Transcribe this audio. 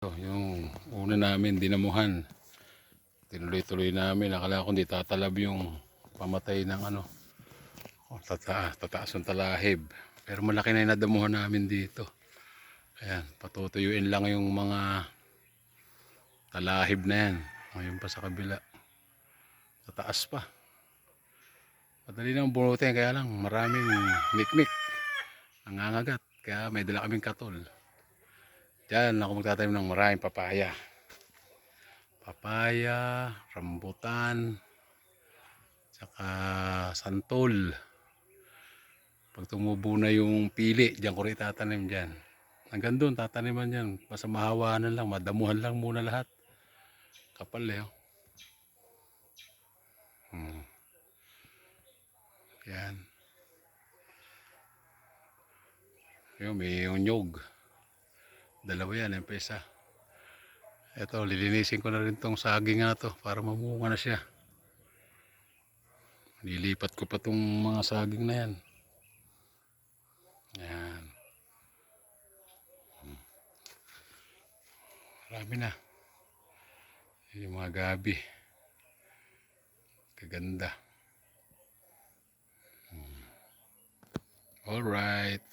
Oh, yung una namin, dinamuhan. Tinuloy-tuloy namin. Akala ko hindi tatalab yung pamatay ng ano. Oh, tataas, tataas yung talahib. Pero malaki na yung nadamuhan namin dito. Ayan, patutuyuin lang yung mga talahib na yan. Ngayon pa sa kabila. Tataas pa. Madali nang bunutin, kaya lang maraming mikmik. Nangangagat. Kaya may dala kaming katol. Diyan ako magtatanim ng maraming papaya. Papaya, rambutan, tsaka santol. Pag tumubo na yung pili, diyan ko rin tatanim diyan. Hanggang doon, tataniman yan. Basta mahawanan lang, madamuhan lang muna lahat. Kapal eh. oh. Hmm. Yan. Yung may unyog. Dalawa yan, yung. Ito, lilinisin ko na rin tong saging na to para mamunga na siya. Nilipat ko pa tong mga saging na yan. Yan. Hmm. Marami na. Yung mga gabi. Kaganda. Hmm. Alright.